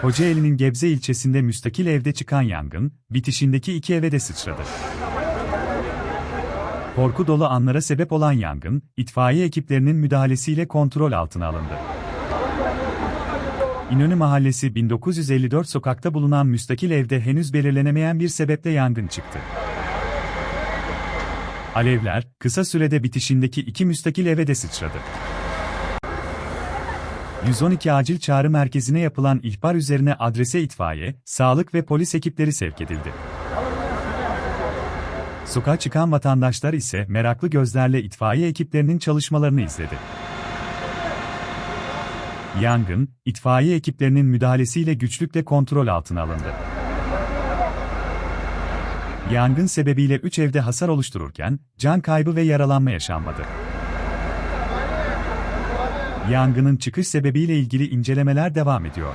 Kocaeli'nin Gebze ilçesinde müstakil evde çıkan yangın, bitişindeki iki eve de sıçradı. Korku dolu anlara sebep olan yangın, itfaiye ekiplerinin müdahalesiyle kontrol altına alındı. İnönü Mahallesi 1954 sokakta bulunan müstakil evde henüz belirlenemeyen bir sebeple yangın çıktı. Alevler, kısa sürede bitişindeki iki müstakil eve de sıçradı. 112 acil çağrı merkezine yapılan ihbar üzerine adrese itfaiye, sağlık ve polis ekipleri sevk edildi. Sokağa çıkan vatandaşlar ise meraklı gözlerle itfaiye ekiplerinin çalışmalarını izledi. Yangın, itfaiye ekiplerinin müdahalesiyle güçlükle kontrol altına alındı. Yangın sebebiyle 3 evde hasar oluştururken, can kaybı ve yaralanma yaşanmadı. Yangının çıkış sebebiyle ilgili incelemeler devam ediyor.